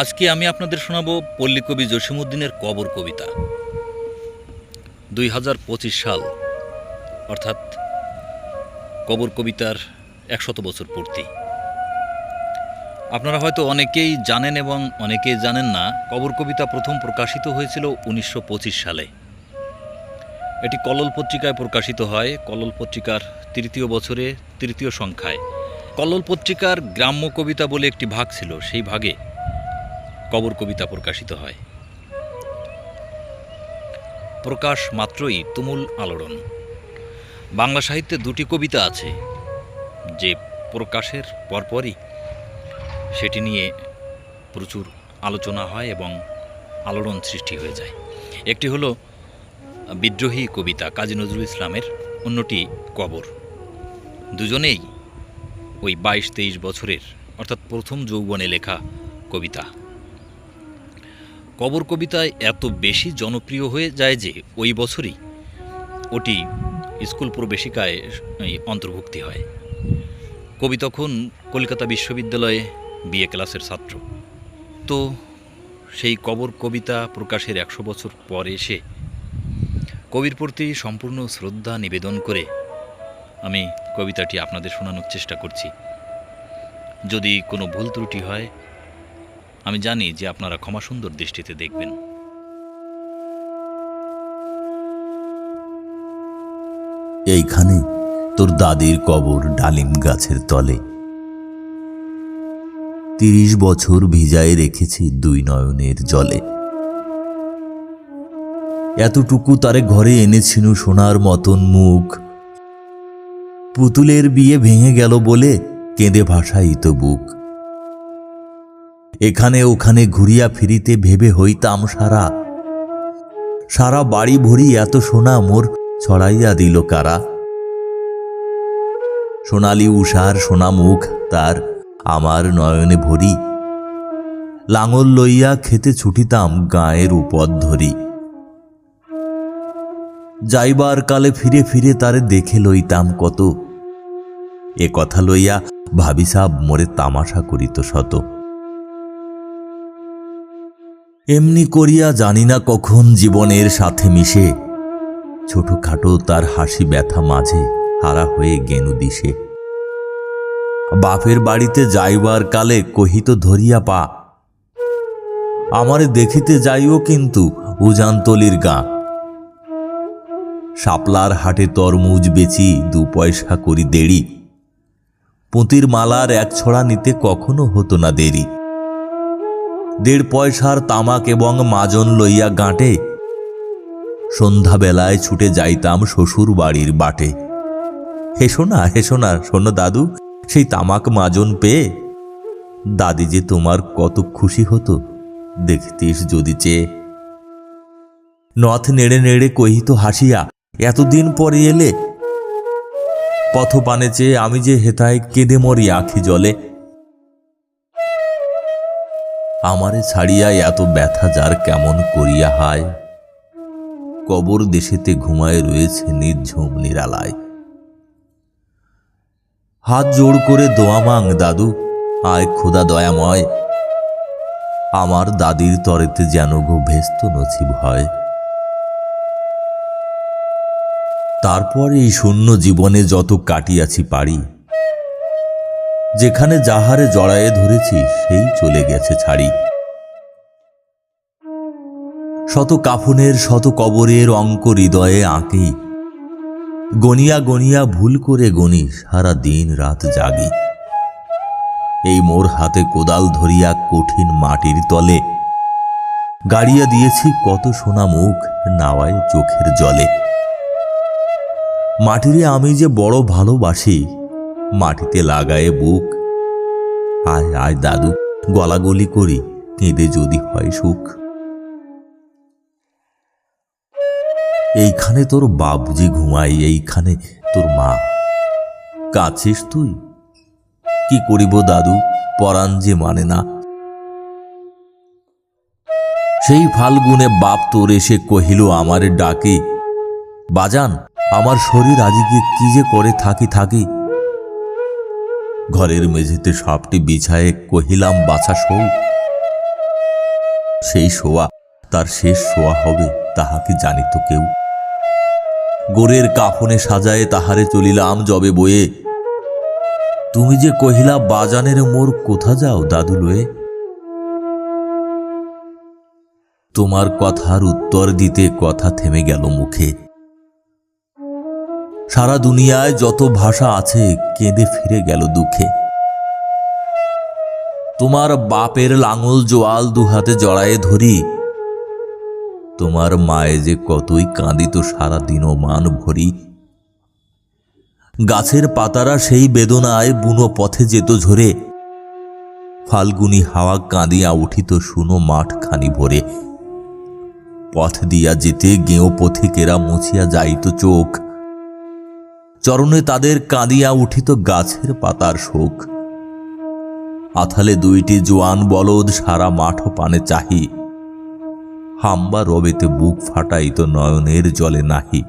আজকে আমি আপনাদের শোনাবো পল্লীকবি জসিমুদ্দিনের কবর কবিতা। দুই হাজার পঁচিশ সাল, অর্থাৎ কবর কবিতার একশত বছর পূর্তি। আপনারা হয়তো অনেকেই জানেন এবং অনেকেই জানেন না, কবর কবিতা প্রথম প্রকাশিত হয়েছিল উনিশশো পঁচিশ সালে। এটি কলল পত্রিকায় প্রকাশিত হয়, কলল পত্রিকার তৃতীয় বছরে তৃতীয় সংখ্যায়। কল্লোল পত্রিকার গ্রাম্য কবিতা বলে একটি ভাগ ছিল, সেই ভাগে কবর কবিতা প্রকাশিত হয়। প্রকাশ মাত্রই তুমুল আলোড়ন। বাংলা সাহিত্যে দুটি কবিতা আছে, যে প্রকাশের পরপরই সেটি নিয়ে প্রচুর আলোচনা হয় এবং আলোড়ন সৃষ্টি হয়ে যায়। একটি হলো, বিদ্রোহী কবিতা কাজী নজরুল ইসলামের, অন্যটি কবর। দুজনেই ওই বাইশ তেইশ বছরের, অর্থাৎ প্রথম যৌবনে লেখা কবিতা। কবর কবিতায় এত বেশি জনপ্রিয় হয়ে যায় যে ওই বছরই ওটি স্কুল প্রবেশিকায় অন্তর্ভুক্তি হয়। কবি তখন কলকাতা বিশ্ববিদ্যালয়ে বিএ ক্লাসের ছাত্র। তো সেই কবর কবিতা প্রকাশের একশো বছর পরে এসে কবির প্রতি সম্পূর্ণ শ্রদ্ধা নিবেদন করে আমি কবিতাটি আপনাদের শোনানোর চেষ্টা করছি। যদি কোনো ভুল ত্রুটি হয় আমি জানি যে আপনারা ক্ষমা সুন্দর দৃষ্টিতে দেখবেন। এইখানে তোর দাদির কবর ডালিম গাছের তলে। তিরিশ বছর ভিজায় রেখেছি দুই নয়নের জলে। এতটুকু তারে ঘরে এনেছিল সোনার মতন মুখ। পুতুলের বিয়ে ভেঙে গেল বলে কেঁদে ভাসাইত বুক। এখানে ওখানে ঘুরিয়া ফিরিতে ভেবে হইতাম সারা। সারা বাড়ি ভরি এত সোনা মোর ছড়াইয়া দিল কারা? সোনালি উষার সোনা মুখ তার আমার নয়নে ভরি। লাঙল লইয়া খেতে ছুটিতাম গায়ের উপদ ধরি। যাইবার কালে ফিরে ফিরে তারে দেখে লইতাম কত। এ কথা লইয়া ভাবিসাব মোরে তামাশা করিত শত। এমনি করিয়া জানি না কখন জীবনের সাথে মিশে। ছোটখাটো তার হাসি ব্যথা মাঝে হারা হয়ে গেনু দিশে। বাপের বাড়িতে যাইবার কালে কহিত, ধরিয়া পা। আমারে দেখিতে যাইও কিন্তু উজানতলির গা। শাপলার হাটে তরমুজ বেচি, দু পয়সা করি দেরি পুঁতির মালার এক ছড়া নিতে কখনো হতো না দেরি। দেড় পয়সার তামাক এবং মাজন লইয়া গাঁটে। সন্ধ্যাবেলায় ছুটে যাইতাম শ্বশুর বাড়ির বাটে। হেসো না হেসো না শোনো দাদু, সেই তামাক মাজন পেয়ে দাদি যে তোমার কত খুশি হতো, দেখতিস যদি চেয়ে। নথ নেড়ে নেড়ে কহিত হাসিয়া, এতদিন পরে এলে? পথ পানে চেয়ে আমি যে হেতায় কেঁদে মরি আখি জলে আমারে ছাড়িয়া এত ব্যথা যার কেমন করিয়া হায়? কবর দেশেতে ঘুমায় রয়েছে নির্ঝুম নিরালায়। হাত জোড় করে দোয়া মাং, দাদু। আয় খোদা দয়াময়। আমার দাদির তরেতে যেন গো ভেস্ত নছিব হয়। তারপর এই শূন্য জীবনে যত কাটিয়াছি পারি যেখানে যাহারে জড়ায়ে ধরেছি, সেই চলে গেছে ছাড়ি। শত কাফনের, শত কবরের অঙ্ক হৃদয়ে আঁকি। গনিয়া গনিয়া ভুল করে গনি, সারা দিন রাত জাগি। এই মোর হাতে কোদাল ধরিয়া কঠিন মাটির তলে। গাড়িয়া দিয়েছি কত সোনা মুখ, নাওয়ায় চোখের জলে। মাটিরে আমি যে বড় ভালোবাসি মাটিতে লাগায়ে বুক। আয় আয় দাদু, গলাগলি করি, কেঁদে যদি হয় সুখ। এইখানে তোর বাবুজি ঘুমাই এইখানে তোর মা। কাছিস তুই? কি করিব দাদু, পরাণ যে মানে না। সেই ফাল্গুনে বাপ তোর এসে কহিল, আমারে ডাকে। বাজান, আমার শরীর আজকে কি যে করে থাকি থাকি ঘরের মেঝেতে সাপটি বিছায়ে কহিলাম, বাছা সৌ সেই শোয়া, তার শেষ শোয়া হবে তাহা কি জানিত কেউ? গোরের কাফনে সাজায়ে তাহারে চলিলাম জবে বয়ে। তুমি যে কহিলা, বাজানের মোর কোথা যাও দাদু লয়ে? তোমার কথার উত্তর দিতে কথা থেমে গেল মুখে। সারা দুনিয়ায় যত ভাষা আছে কেঁদে ফিরে গেল দুঃখে। তোমার বাপের লাঙল জোয়াল দুহাতে জড়ায়ে ধরি। তোমার মায়ে যে কতই কাঁদিত সারা দিন মান ভরি। গাছের পাতারা সেই বেদনায় বুনো পথে যেত ঝরে। ফাল্গুনি হাওয়া কাঁদিয়া উঠিত শুনো মাঠ খানি ভরে। পথ দিয়া যেতে গেঁও পথিকেরা মুছিয়া যাইত চোখ। চরণে তাদের কাঁদিয়া উঠিত গাছের পাতার শোক। আথালে দুইটি জোয়ান বলদ সারা মাঠ পানে চাহি। হাম্বা রবেতে বুক ফাটাইত নয়নের জলে নাহি।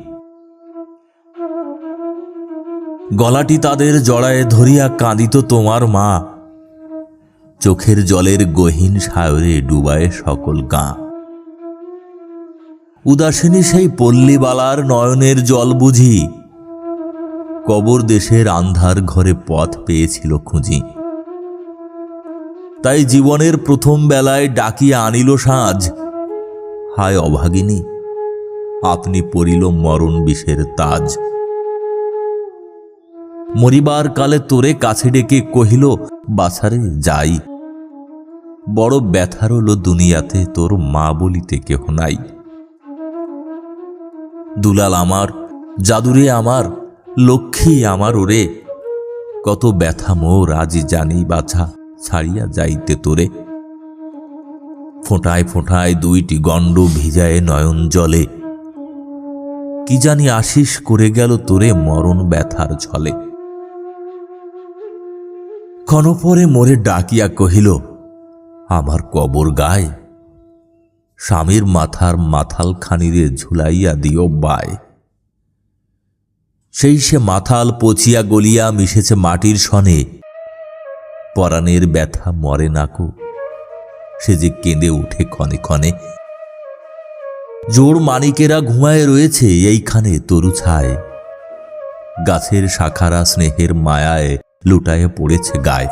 গলাটি তাদের জড়ায়ে ধরিয়া কাঁদিত তোমার মা। চোখের জলের গহীন সায়রে ডুবায় সকল গাঁ। উদাসিনী সেই পল্লীবালার নয়নের জল বুঝি। কবর দেশের আন্ধার ঘরে পথ পেয়েছিল খুঁজি। তাই জীবনের প্রথম বেলায় ডাকিয়া আনিল সাজ। হায় অভাগিনী, আপনি পড়িল মরণ বিষের তাজ। মরিবার কালে তোরে কাছে ডেকে কহিল, বাছারে যাই। বড় ব্যথার হলো দুনিয়াতে তোর মা বলিতে কেহ নাই। দুলাল আমার, জাদুরে আমার লক্ষ্মী আমার ওরে। কত ব্যথা মোর, আজি জানি বাছা, ছাড়িয়া যাইতে তোরে। ফোঁটায় ফোঁটায় দুইটি গণ্ড ভিজায় নয়ন জলে। কি জানি আশিস করে গেল তোরে মরণ ব্যথার ছলে। ক্ষণপরে মোরে ডাকিয়া কহিল, আমার কবর গায়, স্বামীর মাথার মাথাল খানিরে ঝুলাইয়া দিও বায়। সেই সে মাথাল পচিয়া গলিয়া মিশেছে মাটির সনে। পরাণের ব্যথা মরে নাকো সে যে কেঁদে উঠে ক্ষণে ক্ষণে। জোর মানিকেরা ঘুমায় রয়েছে এইখানে তরু ছায়। গাছের শাখারা স্নেহের মায়ায় লুটায়ে পড়েছে গায়ে।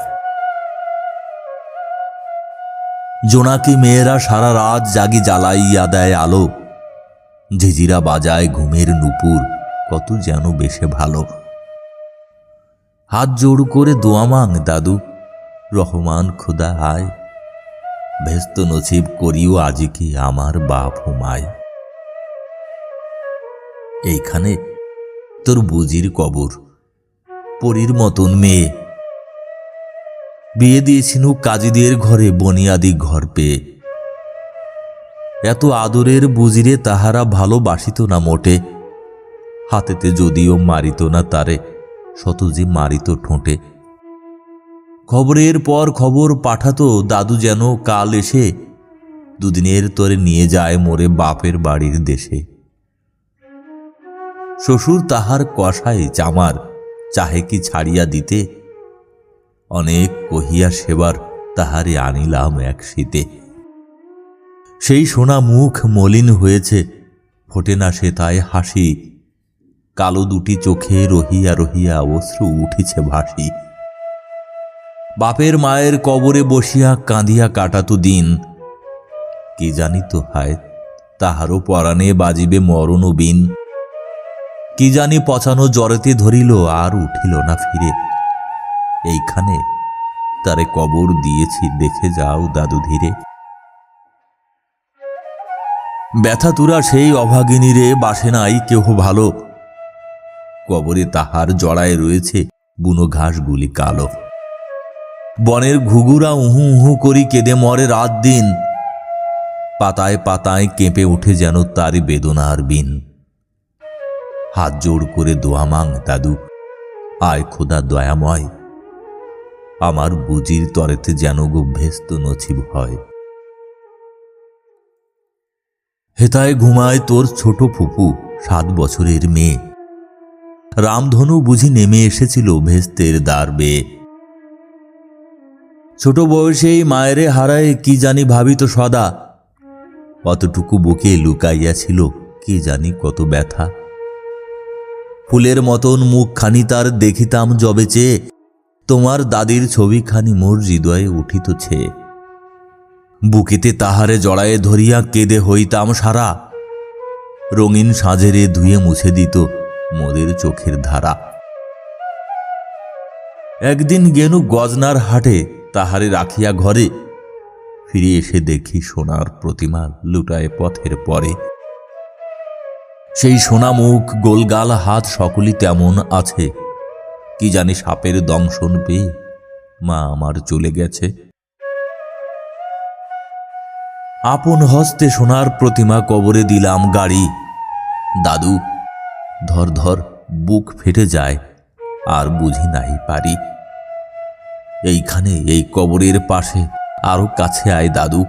জোনাকি মেয়েরা সারা রাত জাগি জ্বালাইয়া দেয় আলো। ঝিঝিরা বাজায় ঘুমের নুপুর। কত যেন বেশে ভালো। হাত জোড় করে দোয়া মাং, দাদু। রহমান খুদা আয়। ভেস্ত নসিব করিও আজিকে আমার বাপ হুমায় এইখানে তোর বুজির কবর, পরীর মতন মেয়ে। বিয়ে দিয়েছিনু কাজীদের ঘরে, বনিয়াদি ঘর পেয়ে। এত আদরের বুজিরে তাহারা ভালোবাসিত না মোটে। হাতেতে যদিও মারিত না তারে শত যে মারিত ঠোঁটে। খবরের পর খবর পাঠাতো দাদু যেন কাল এসে, দুদিনের তরে নিয়ে যায় মোরে বাপের বাড়ির দেশে। শ্বশুর তাহার কষায় চামার চাহে কি ছাড়িয়া দিতে? অনেক কহিয়া সেবার তাহারে আনিলাম এক শীতে। সেই সোনা মুখ মলিন হয়েছে, ফোটে না সে তাই হাসি কালো দুটি চোখে রহিয়া রহিয়া অশ্রু উঠিছে ভাসি। বাপের মায়ের কবরে বসিয়া কাঁদিয়া কাটাতো দিন। কি জানি তো হায়, তাহারও পরাণে বাজিবে মরণ বিন। কি জানি পচানো জ্বরেতে ধরিল, আর উঠিল না ফিরে। এইখানে তারে কবর দিয়েছি, দেখে যাও দাদু ধীরে। ব্যথা তুরা সেই অভাগিনীরে, বাসে নাই কেহ ভালো। কবরে তাহার জড়ায় রয়েছে বুনো ঘাসগুলি কালো। বনের ঘুঘুরা উহু উহু করি কেঁদে মরে রাত দিন। পাতায় পাতায় কেঁপে উঠে যেন তারই বেদনার বিন। হাত জোড় করে দোয়া মাং দাদু, আয় খোদা দয়াময়। আমার বুজির তরেতে যেন গো ভেস্ত নছিব হয়। হেতায় ঘুমায় তোর ছোট ফুপু, সাত বছরের মেয়ে। রামধনু বুঝি নেমে এসেছিল ভেস্তের দ্বার বেয়ে ছোট বয়সেই মায়েরে হারায় কি জানি ভাবিত সদা। অতটুকু বুকে লুকাইয়াছিল কে জানি কত ব্যথা। ফুলের মতন মুখখানি তার দেখিতাম যবে চেয়ে তোমার দাদির ছবিখানি মোর হৃদয়ে উঠিতছে। বুকেতে তাহারে জড়ায়ে ধরিয়া কেঁদে হইতাম সারা। রঙিন সাজেরে ধুয়ে মুছে দিত মোদের চোখের ধারা। একদিন গেনু গজনার হাটে তাহারে রাখিয়া ঘরে ফিরে এসে দেখি সোনার প্রতিমা লুটায় পথের পরে। সেই সোনা মুখ গোলগাল হাত সকলই তেমন আছে। কি জানি সাপের দংশন পেয়ে মা আমার চলে গেছে। আপন হস্তে সোনার প্রতিমা কবরে দিলাম গাড়ি। দাদু ধর ধর বুক ফেটে যায়, আর বুঝি নাই পারি। এইখানে, এই কবরের পাশে, আরও কাছে আয় দাদু।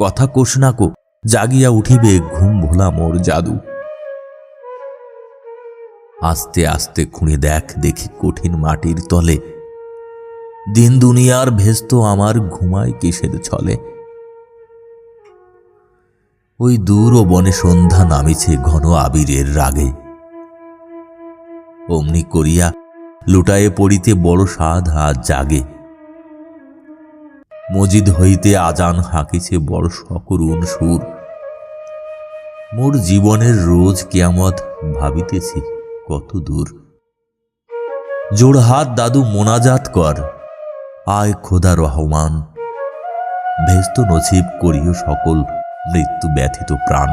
কথা কোষ না কো, জাগিয়া উঠিবে ঘুম ভোলা মোর জাদু। আস্তে আস্তে খুঁড়ে দেখ দেখি কঠিন মাটির তলে। দিন দুনিয়ার ভেস্ত আমার ঘুমায় কিসের ছলে? ওই দূর ও বনে সন্ধ্যা নামিছে ঘন আবিরের রাগে। অমনি করিয়া লুটায়ে পড়িতে বড় সাধ আজ জাগে। মজিদ হইতে আজান হাঁকিছে বড় সকরুণ সুর। মোর জীবনের রোজ কেয়ামত ভাবিতেছি কত দূর। জোড়হাত দাদু মোনাজাত কর, আয় খোদা রহমান। ভেস্ত নছিব করিও সকল মৃত্যু ব্যথিত প্রাণ